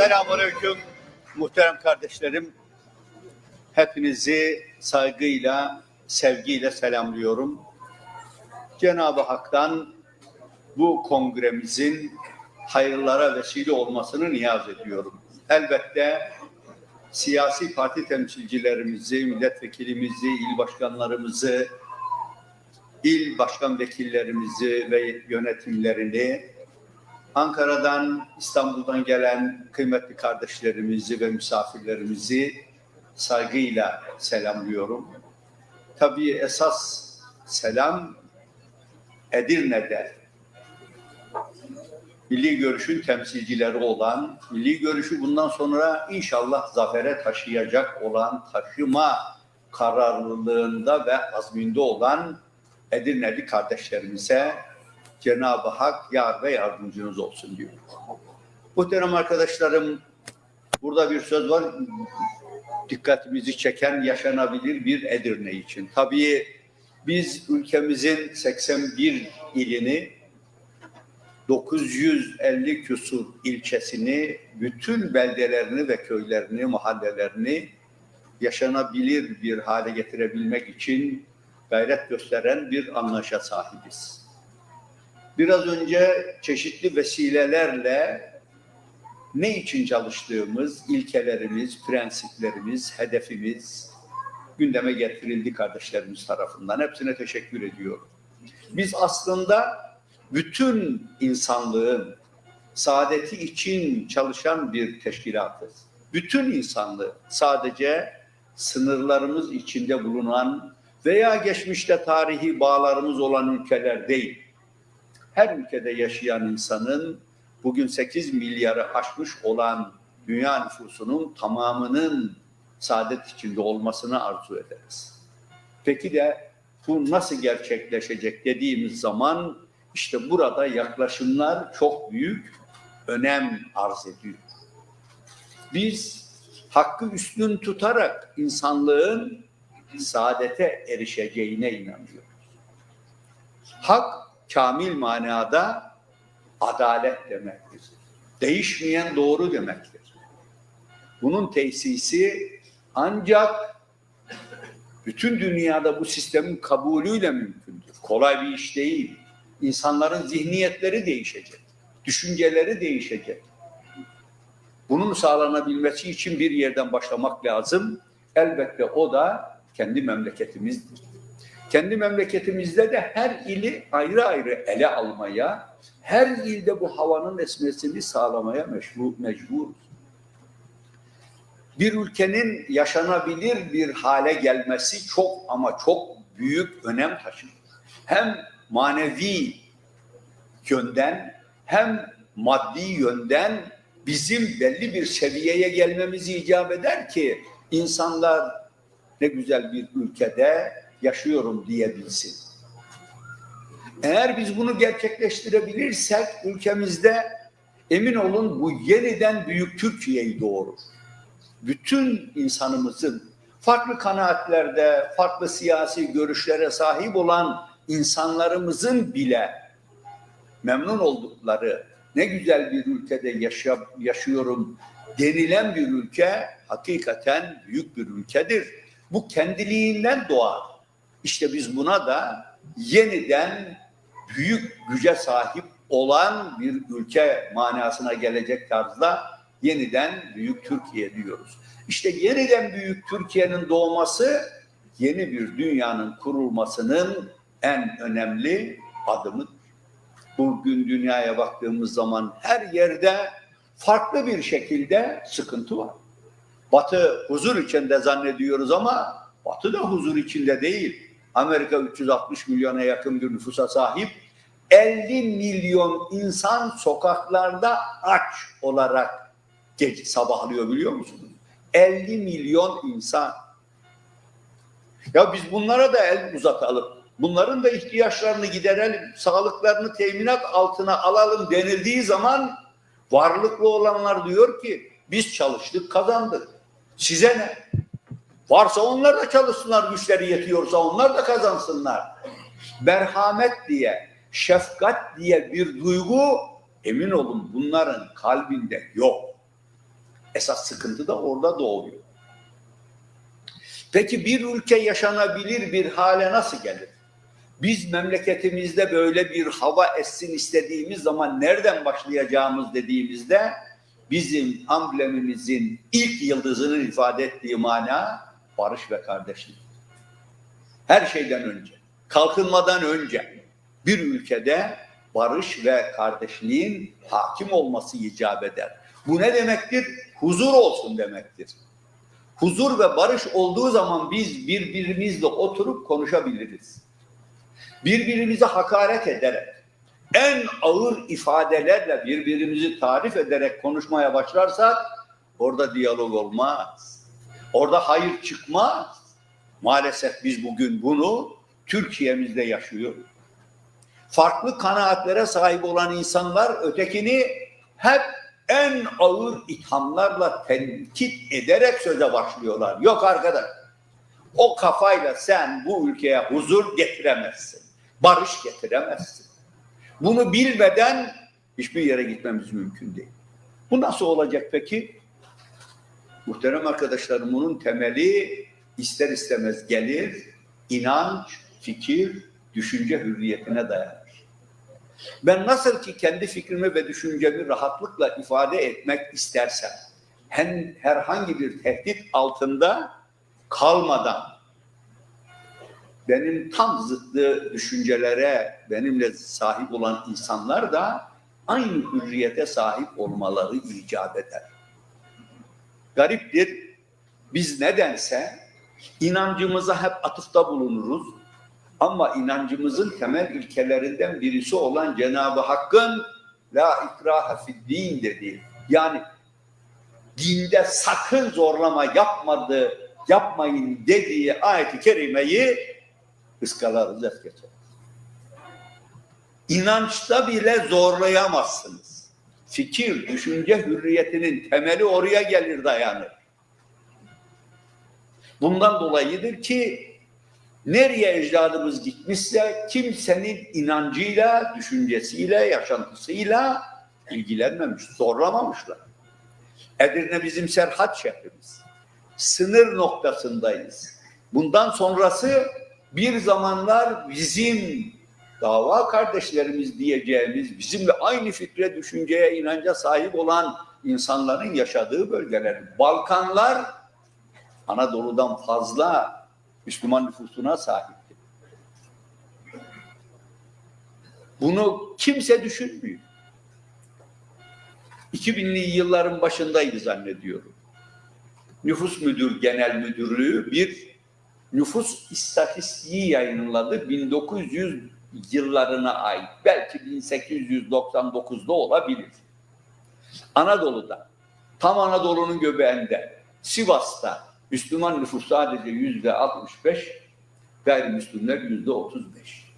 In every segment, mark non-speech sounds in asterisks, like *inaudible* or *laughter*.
Selamünaleyküm muhterem kardeşlerim. Hepinizi saygıyla, sevgiyle selamlıyorum. Cenab-ı Hak'tan bu kongremizin hayırlara vesile olmasını niyaz ediyorum. Elbette siyasi parti temsilcilerimizi, milletvekilimizi, il başkanlarımızı, il başkan vekillerimizi ve yönetimlerini Ankara'dan, İstanbul'dan gelen kıymetli kardeşlerimizi ve misafirlerimizi saygıyla selamlıyorum. Tabii esas selam Edirne'de Milli Görüş'ün temsilcileri olan, Milli Görüş'ü bundan sonra inşallah zafere taşıyacak olan, taşıma kararlılığında ve azminde olan Edirneli kardeşlerimize Cenab-ı Hak yar ve yardımcınız olsun diyor. Muhterem arkadaşlarım, burada bir söz var, dikkatimizi çeken yaşanabilir bir Edirne için. Tabii biz ülkemizin 81 ilini 950 küsur ilçesini, bütün beldelerini ve köylerini, mahallelerini yaşanabilir bir hale getirebilmek için gayret gösteren bir anlaşa sahibiz. Biraz önce çeşitli vesilelerle ne için çalıştığımız ilkelerimiz, prensiplerimiz, hedefimiz gündeme getirildi kardeşlerimiz tarafından. Hepsine teşekkür ediyorum. Biz aslında bütün insanlığın saadeti için çalışan bir teşkilatız. Bütün insanlığı sadece sınırlarımız içinde bulunan veya geçmişte tarihi bağlarımız olan ülkeler değil. Her ülkede yaşayan insanın bugün 8 milyarı aşmış olan dünya nüfusunun tamamının saadet içinde olmasını arzu ederiz. Peki de bu nasıl gerçekleşecek dediğimiz zaman işte burada yaklaşımlar çok büyük önem arz ediyor. Biz hakkı üstün tutarak insanlığın saadete erişeceğine inanıyoruz. Hak kamil manada adalet demektir. Değişmeyen doğru demektir. Bunun tesisi ancak bütün dünyada bu sistemin kabulüyle mümkündür. Kolay bir iş değil. İnsanların zihniyetleri değişecek. Düşünceleri değişecek. Bunun sağlanabilmesi için bir yerden başlamak lazım. Elbette o da kendi memleketimizdir. Kendi memleketimizde de her ili ayrı ayrı ele almaya, her ilde bu havanın esmesini sağlamaya meşru, mecburuz. Bir ülkenin yaşanabilir bir hale gelmesi çok ama çok büyük önem taşır. Hem manevi yönden hem maddi yönden bizim belli bir seviyeye gelmemizi icap eder ki insanlar ne güzel bir ülkede yaşıyorum diyebilsin. Eğer biz bunu gerçekleştirebilirsek ülkemizde emin olun bu yeniden büyük Türkiye'yi doğurur. Bütün insanımızın farklı kanaatlerde, farklı siyasi görüşlere sahip olan insanlarımızın bile memnun oldukları ne güzel bir ülkede yaşa, yaşıyorum denilen bir ülke hakikaten büyük bir ülkedir. Bu kendiliğinden doğar. İşte biz buna da yeniden büyük güce sahip olan bir ülke manasına gelecek tarzda yeniden büyük Türkiye diyoruz. İşte yeniden büyük Türkiye'nin doğması yeni bir dünyanın kurulmasının en önemli adımıdır. Bugün dünyaya baktığımız zaman her yerde farklı bir şekilde sıkıntı var. Batı huzur içinde zannediyoruz ama Batı da huzur içinde değil. Amerika 360 milyona yakın bir nüfusa sahip. 50 milyon insan sokaklarda aç olarak gece sabahlıyor biliyor musunuz? 50 milyon insan. Ya biz bunlara da el uzatalım. Bunların da ihtiyaçlarını giderelim. Sağlıklarını teminat altına alalım denildiği zaman varlıklı olanlar diyor ki biz çalıştık kazandık. Size ne? Varsa onlar da çalışsınlar, güçleri yetiyorsa onlar da kazansınlar. Merhamet diye, şefkat diye bir duygu emin olun bunların kalbinde yok. Esas sıkıntı da orada doğuyor. Peki bir ülke yaşanabilir bir hale nasıl gelir? Biz memleketimizde böyle bir hava essin istediğimiz zaman nereden başlayacağımız dediğimizde bizim amblemimizin ilk yıldızının ifade ettiği mana barış ve kardeşlik. Her şeyden önce, kalkınmadan önce bir ülkede barış ve kardeşliğin hakim olması icap eder. Bu ne demektir? Huzur olsun demektir. Huzur ve barış olduğu zaman biz birbirimizle oturup konuşabiliriz. Birbirimize hakaret ederek, en ağır ifadelerle birbirimizi tarif ederek konuşmaya başlarsak orada diyalog olmaz. Orada hayır çıkmaz. Maalesef biz bugün bunu Türkiye'mizde yaşıyoruz. Farklı kanaatlere sahip olan insanlar ötekini hep en ağır ithamlarla tenkit ederek söze başlıyorlar. Yok arkadaş, o kafayla sen bu ülkeye huzur getiremezsin. Barış getiremezsin. Bunu bilmeden hiçbir yere gitmemiz mümkün değil. Bu nasıl olacak peki? Muhterem arkadaşlarım bunun temeli ister istemez gelir, inanç, fikir, düşünce hürriyetine dayanır. Ben nasıl ki kendi fikrimi ve düşüncemi rahatlıkla ifade etmek istersem, hem herhangi bir tehdit altında kalmadan benim tam zıttı düşüncelere benimle sahip olan insanlar da aynı hürriyete sahip olmaları icap eder. Gariptir. Biz nedense inancımıza hep atıfta bulunuruz. Ama inancımızın temel ilkelerinden birisi olan Cenab-ı Hakk'ın la ikraha fid din dediği. Yani dinde sakın zorlama yapmadı, yapmayın dediği ayeti kerimeyi ıskalarız es geçer. İnançta bile zorlayamazsınız. Fikir, düşünce hürriyetinin temeli oraya gelir dayanır. Bundan dolayıdır ki nereye ecdadımız gitmişse kimsenin inancıyla, düşüncesiyle, yaşantısıyla ilgilenmemiş, zorlamamışlar. Edirne bizim serhat şehrimiz. Sınır noktasındayız. Bundan sonrası bir zamanlar bizim dava kardeşlerimiz diyeceğimiz, bizimle aynı fikre, düşünceye, inanca sahip olan insanların yaşadığı bölgeler. Balkanlar Anadolu'dan fazla Müslüman nüfusuna sahipti. Bunu kimse düşünmüyor. 2000'li yılların başındaydı zannediyorum. Nüfus Müdür Genel Müdürlüğü bir nüfus istatistiği yayınladı 1900 yıllarına ait. Belki 1899'da olabilir. Anadolu'da, tam Anadolu'nun göbeğinde, Sivas'ta Müslüman nüfus sadece yüzde 65, gayrimüslimler yüzde 35.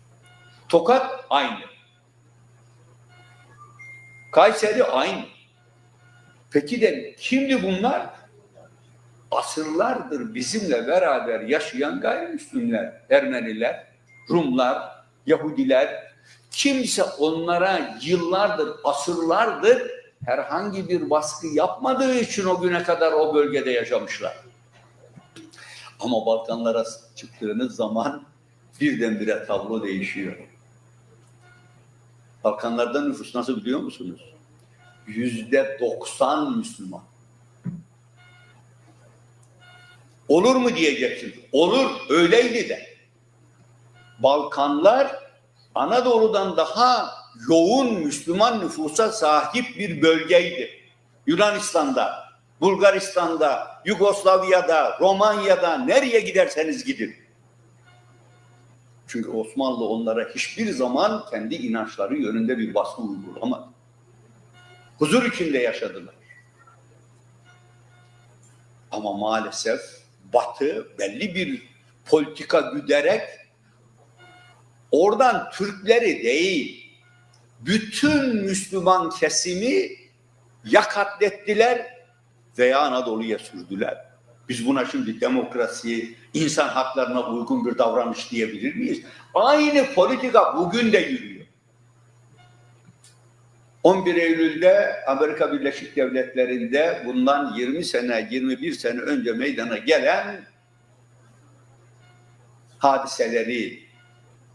Tokat aynı. Kayseri aynı. Peki de kimdi bunlar? Asırlardır bizimle beraber yaşayan gayrimüslimler, Ermeniler, Rumlar, Yahudiler. Kimse onlara yıllardır, asırlardır herhangi bir baskı yapmadığı için o güne kadar o bölgede yaşamışlar. Ama Balkanlara çıktığınız zaman birdenbire tablo değişiyor. Balkanlarda nüfus nasıl biliyor musunuz? Yüzde doksan Müslüman. Olur mu diyeceksiniz? Olur, öyleydi de. Balkanlar Anadolu'dan daha yoğun Müslüman nüfusa sahip bir bölgeydi. Yunanistan'da, Bulgaristan'da, Yugoslavya'da, Romanya'da nereye giderseniz gidin. Çünkü Osmanlı onlara hiçbir zaman kendi inançları yönünde bir baskı uygulamadı. Huzur içinde yaşadılar. Ama maalesef Batı belli bir politika güderek oradan Türkleri değil, bütün Müslüman kesimi ya katlettiler veya Anadolu'ya sürdüler. Biz buna şimdi demokrasi, insan haklarına uygun bir davranış diyebilir miyiz? Aynı politika bugün de yürüyor. 11 Eylül'de Amerika Birleşik Devletleri'nde bundan 20 sene, 21 sene önce meydana gelen hadiseleri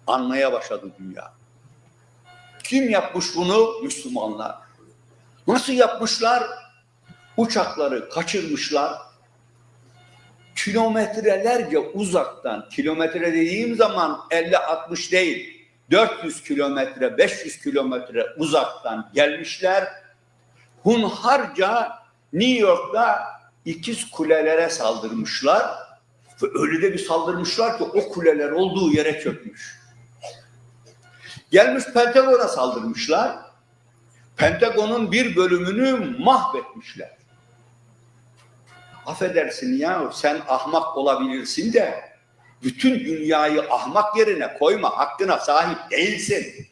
anmaya başladı dünya. Kim yapmış bunu? Müslümanlar. Nasıl yapmışlar? Uçakları kaçırmışlar. Kilometrelerce uzaktan, kilometre dediğim zaman 50-60 değil, 400 kilometre, 500 kilometre uzaktan gelmişler. Hunharca New York'ta ikiz kulelere saldırmışlar. Ve öyle de bir saldırmışlar ki o kuleler olduğu yere çökmüş. Gelmiş Pentagon'a saldırmışlar. Pentagon'un bir bölümünü mahvetmişler. Affedersin ya sen ahmak olabilirsin de bütün dünyayı ahmak yerine koyma hakkına sahip değilsin.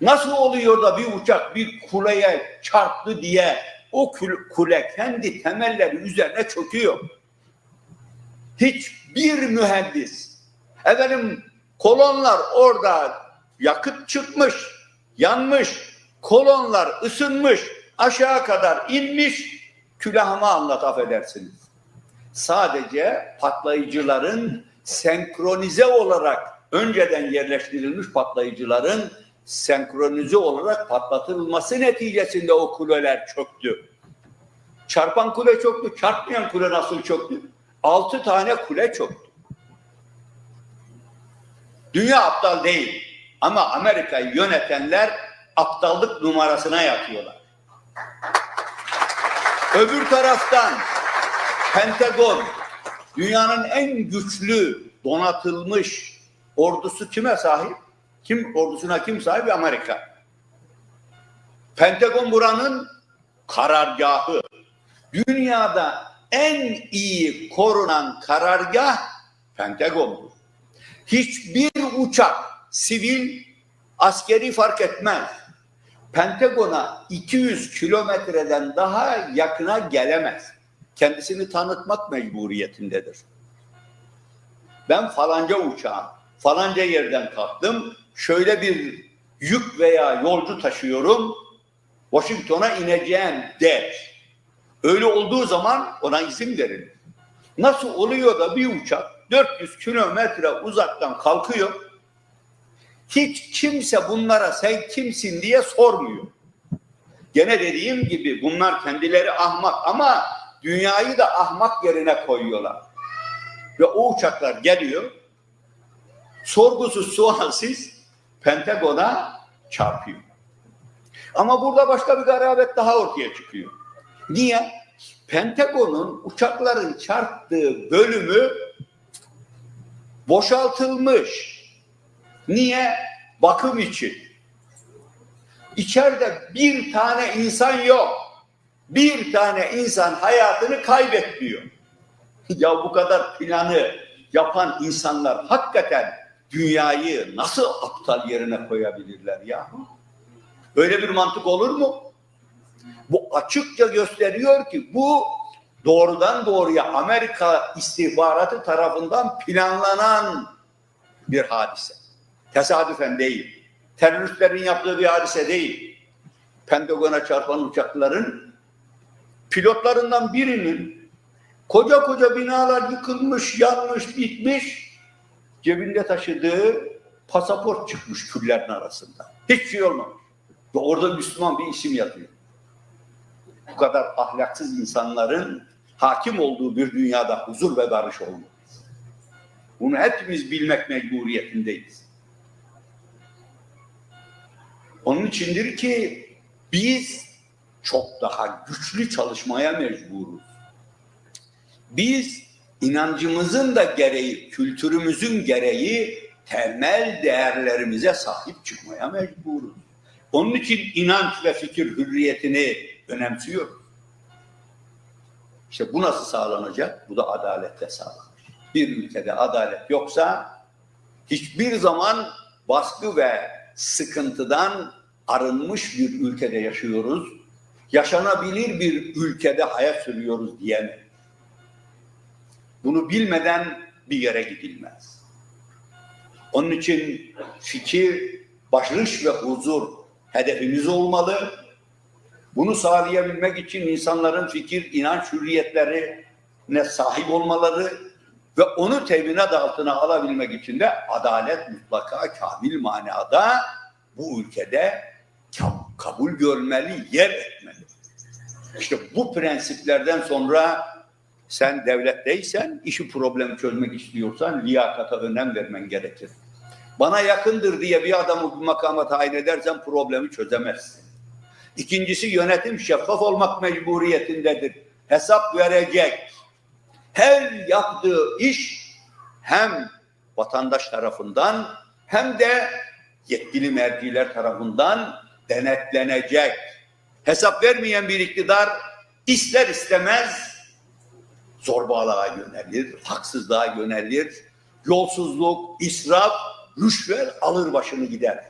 Nasıl oluyor da bir uçak bir kuleye çarptı diye o kul- kule kendi temelleri üzerine çöküyor. Hiçbir mühendis efendim kolonlar orada yakıt çıkmış, yanmış, kolonlar ısınmış, aşağı kadar inmiş, külahıma anlat affedersiniz. Sadece patlayıcıların senkronize olarak önceden yerleştirilmiş patlayıcıların senkronize olarak patlatılması neticesinde o kuleler çöktü. Çarpan kule çöktü, çarpmayan kule nasıl çöktü? Altı tane kule çöktü. Dünya aptal değil ama Amerika'yı yönetenler aptallık numarasına yapıyorlar. Öbür taraftan Pentagon dünyanın en güçlü donatılmış ordusu kime sahip? Kim ordusuna kim sahip? Amerika. Pentagon buranın karargahı. Dünyada en iyi korunan karargah Pentagon'dur. Hiçbir uçak, sivil, askeri fark etmez. Pentagon'a 200 kilometreden daha yakına gelemez. Kendisini tanıtmak mecburiyetindedir. Ben falanca uçağım, falanca yerden kalktım, şöyle bir yük veya yolcu taşıyorum, Washington'a ineceğim der. Öyle olduğu zaman ona izin verilir. Nasıl oluyor da bir uçak 400 kilometre uzaktan kalkıyor, hiç kimse bunlara sen kimsin diye sormuyor. Gene dediğim gibi bunlar kendileri ahmak ama dünyayı da ahmak yerine koyuyorlar. Ve o uçaklar geliyor, sorgusuz sualsiz Pentagon'a çarpıyor. Ama burada başka bir garabet daha ortaya çıkıyor. Niye? Pentagon'un uçakların çarptığı bölümü boşaltılmış. Niye? Bakım için. İçeride bir tane insan yok. Bir tane insan hayatını kaybetmiyor. *laughs* Ya bu kadar planı yapan insanlar hakikaten dünyayı nasıl aptal yerine koyabilirler ya? Öyle bir mantık olur mu? Bu açıkça gösteriyor ki bu doğrudan doğruya Amerika istihbaratı tarafından planlanan bir hadise. Tesadüfen değil. Teröristlerin yaptığı bir hadise değil. Pentagon'a çarpan uçakların pilotlarından birinin koca koca binalar yıkılmış, yanmış, bitmiş cebinde taşıdığı pasaport çıkmış küllerin arasında. Hiç şey olmamış. Ve orada Müslüman bir isim yazıyor. Bu kadar ahlaksız insanların hakim olduğu bir dünyada huzur ve barış olmaz. Bunu hepimiz bilmek mecburiyetindeyiz. Onun içindir ki biz çok daha güçlü çalışmaya mecburuz. Biz inancımızın da gereği, kültürümüzün gereği temel değerlerimize sahip çıkmaya mecburuz. Onun için inanç ve fikir hürriyetini önemsiyoruz. İşte bu nasıl sağlanacak? Bu da adaletle sağlanır. Bir ülkede adalet yoksa hiçbir zaman baskı ve sıkıntıdan arınmış bir ülkede yaşıyoruz. Yaşanabilir bir ülkede hayat sürüyoruz diyemeyiz. Bunu bilmeden bir yere gidilmez. Onun için fikir, barış ve huzur hedefimiz olmalı. Bunu sağlayabilmek için insanların fikir, inanç hürriyetlerine sahip olmaları ve onu teminat altına alabilmek için de adalet mutlaka kamil manada bu ülkede kab- kabul görmeli, yer etmeli. İşte bu prensiplerden sonra sen devletteysen, işi problemi çözmek istiyorsan liyakata önem vermen gerekir. Bana yakındır diye bir adamı bir makama tayin edersen problemi çözemezsin. İkincisi yönetim şeffaf olmak mecburiyetindedir. Hesap verecek. Her yaptığı iş hem vatandaş tarafından hem de yetkili merciler tarafından denetlenecek. Hesap vermeyen bir iktidar ister istemez zorbalığa yönelir, haksızlığa yönelir, yolsuzluk, israf, rüşvet alır başını gider.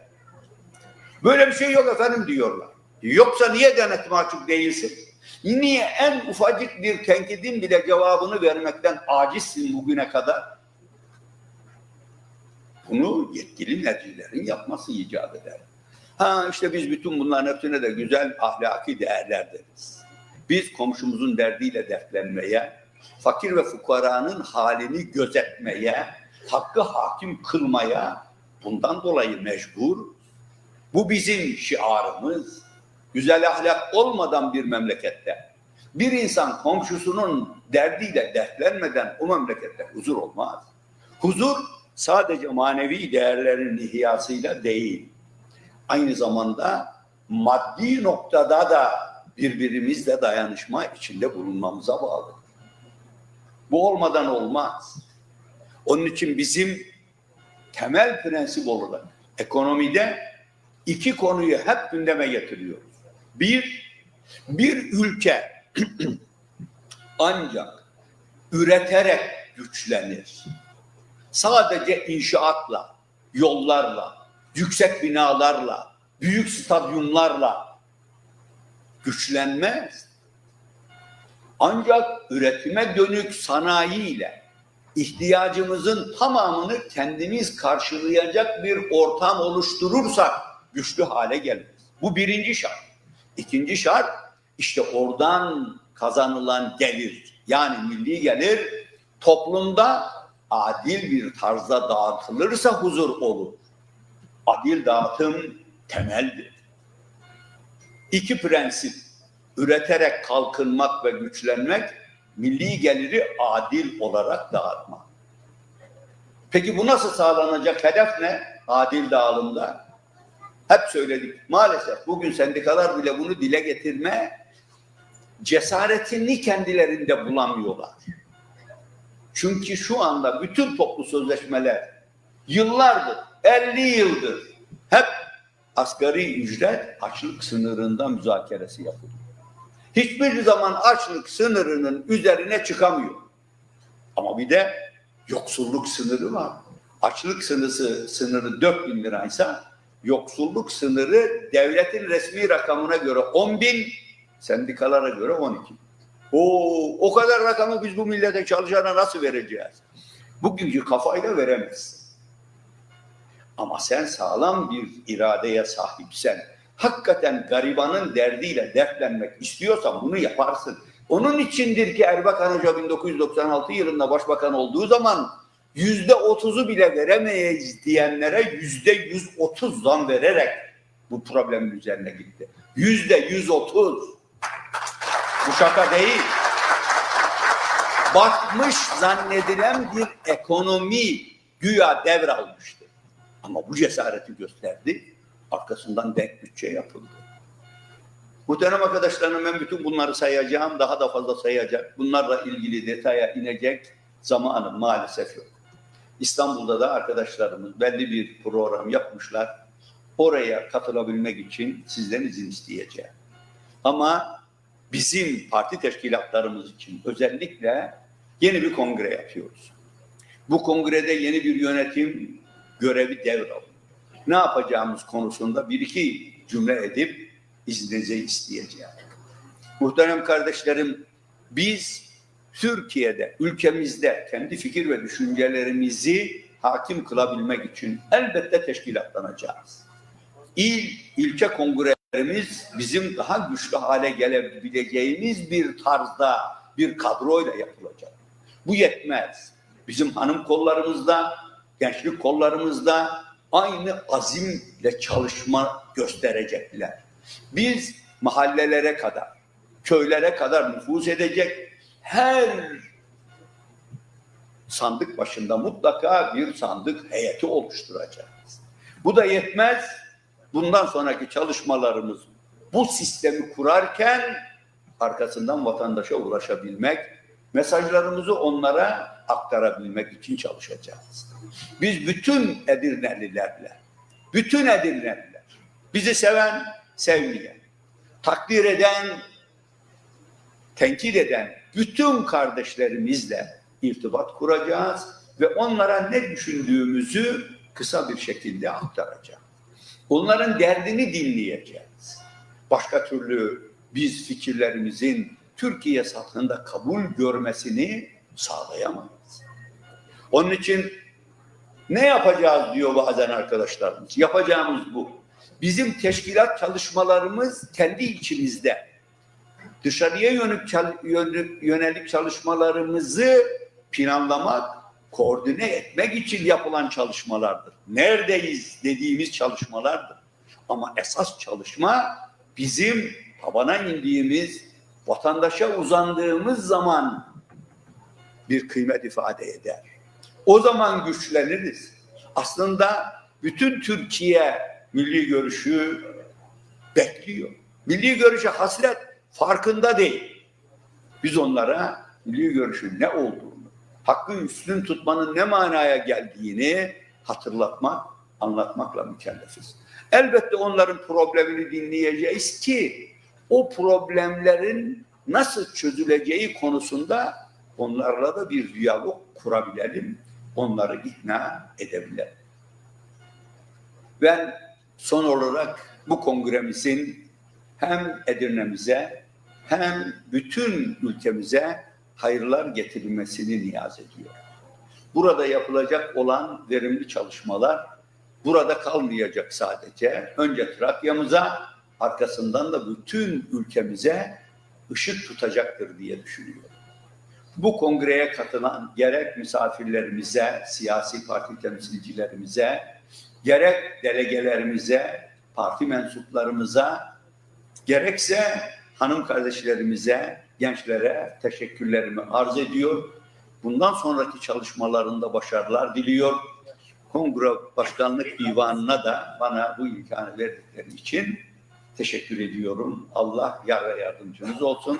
Böyle bir şey yok efendim diyorlar. Yoksa niye denetime açık değilsin? Niye en ufacık bir tenkidin bile cevabını vermekten acizsin bugüne kadar? Bunu yetkili mercilerin yapması icap eder. Ha işte biz bütün bunların hepsine de güzel ahlaki değerler deriz. Biz komşumuzun derdiyle dertlenmeye, fakir ve fukaranın halini gözetmeye, hakkı hakim kılmaya bundan dolayı mecbur. Bu bizim şiarımız. Güzel ahlak olmadan bir memlekette bir insan komşusunun derdiyle dertlenmeden o memlekette huzur olmaz. Huzur sadece manevi değerlerin ihyasıyla değil, aynı zamanda maddi noktada da birbirimizle dayanışma içinde bulunmamıza bağlı. Bu olmadan olmaz. Onun için bizim temel prensip olarak ekonomide iki konuyu hep gündeme getiriyoruz. Bir, bir ülke *clears throat* ancak üreterek güçlenir. Sadece inşaatla, yollarla, yüksek binalarla, büyük stadyumlarla güçlenmez. Ancak üretime dönük sanayiyle ihtiyacımızın tamamını kendimiz karşılayacak bir ortam oluşturursak güçlü hale geliriz. Bu birinci şart. İkinci şart işte oradan kazanılan gelir yani milli gelir toplumda adil bir tarzda dağıtılırsa huzur olur. Adil dağıtım temeldir. İki prensip üreterek kalkınmak ve güçlenmek, milli geliri adil olarak dağıtmak. Peki bu nasıl sağlanacak? Hedef ne? Adil dağılımda. Hep söyledik. Maalesef bugün sendikalar bile bunu dile getirme cesaretini kendilerinde bulamıyorlar. Çünkü şu anda bütün toplu sözleşmeler yıllardır, 50 yıldır hep asgari ücret açlık sınırında müzakeresi yapılıyor. Hiçbir zaman açlık sınırının üzerine çıkamıyor. Ama bir de yoksulluk sınırı var. Açlık sınırı, sınırı 4 bin liraysa yoksulluk sınırı devletin resmi rakamına göre 10 bin, sendikalara göre 12 bin. O, o kadar rakamı biz bu millete çalışana nasıl vereceğiz? Bugünkü kafayla veremezsin. Ama sen sağlam bir iradeye sahipsen, hakikaten garibanın derdiyle dertlenmek istiyorsan bunu yaparsın. Onun içindir ki Erbakan Hoca 1996 yılında başbakan olduğu zaman yüzde otuzu bile veremeyiz diyenlere yüzde yüz otuz zam vererek bu problemin üzerine gitti. Yüzde yüz otuz. Bu şaka değil. Batmış zannedilen bir ekonomi güya devralmıştı. Ama bu cesareti gösterdi. Arkasından denk bütçe yapıldı. Muhterem arkadaşlarım ben bütün bunları sayacağım. Daha da fazla sayacak. Bunlarla ilgili detaya inecek zamanım maalesef yok. İstanbul'da da arkadaşlarımız belli bir program yapmışlar. Oraya katılabilmek için sizden izin isteyeceğim. Ama bizim parti teşkilatlarımız için özellikle yeni bir kongre yapıyoruz. Bu kongrede yeni bir yönetim görevi devralıyor. Ne yapacağımız konusunda bir iki cümle edip izninizi isteyeceğim. Muhterem kardeşlerim, biz Türkiye'de, ülkemizde kendi fikir ve düşüncelerimizi hakim kılabilmek için elbette teşkilatlanacağız. il, ilçe kongrelerimiz bizim daha güçlü hale gelebileceğimiz bir tarzda bir kadroyla yapılacak. Bu yetmez. Bizim hanım kollarımızda, gençlik kollarımızda aynı azimle çalışma gösterecekler. Biz mahallelere kadar, köylere kadar nüfuz edecek her sandık başında mutlaka bir sandık heyeti oluşturacağız. Bu da yetmez. Bundan sonraki çalışmalarımız bu sistemi kurarken arkasından vatandaşa ulaşabilmek, mesajlarımızı onlara aktarabilmek için çalışacağız. Biz bütün Edirnelilerle, bütün Edirneliler, bizi seven, sevmeyen, takdir eden, tenkit eden bütün kardeşlerimizle irtibat kuracağız ve onlara ne düşündüğümüzü kısa bir şekilde aktaracağız. Onların derdini dinleyeceğiz. Başka türlü biz fikirlerimizin Türkiye sathında kabul görmesini sağlayamayız. Onun için ne yapacağız diyor bazen arkadaşlarımız. Yapacağımız bu. Bizim teşkilat çalışmalarımız kendi içimizde. Dışarıya yönelik, çal- yönü- yönelik çalışmalarımızı planlamak, koordine etmek için yapılan çalışmalardır. Neredeyiz dediğimiz çalışmalardır. Ama esas çalışma bizim tabana indiğimiz, vatandaşa uzandığımız zaman bir kıymet ifade eder. O zaman güçleniriz. Aslında bütün Türkiye milli görüşü bekliyor. Milli görüşe hasret farkında değil. Biz onlara milli görüşün ne olduğunu, hakkı üstün tutmanın ne manaya geldiğini hatırlatmak, anlatmakla mükellefiz. Elbette onların problemini dinleyeceğiz ki o problemlerin nasıl çözüleceği konusunda onlarla da bir diyalog kurabilelim, onları ikna edebilelim. Ben son olarak bu kongremizin hem Edirne'mize hem bütün ülkemize hayırlar getirilmesini niyaz ediyorum. Burada yapılacak olan verimli çalışmalar burada kalmayacak sadece. Önce Trakya'mıza, arkasından da bütün ülkemize ışık tutacaktır diye düşünüyorum. Bu kongreye katılan gerek misafirlerimize, siyasi parti temsilcilerimize, gerek delegelerimize, parti mensuplarımıza, gerekse hanım kardeşlerimize, gençlere teşekkürlerimi arz ediyor. Bundan sonraki çalışmalarında başarılar diliyor. Kongre Başkanlık Divanı'na da bana bu imkanı verdikleri için teşekkür ediyorum. Allah yar ve yardımcınız olsun.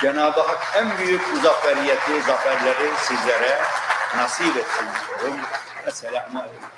Cenab-ı Hak en büyük muzafferiyeti, zaferleri sizlere nasip etsin diyorum. Esselamu Aleyküm.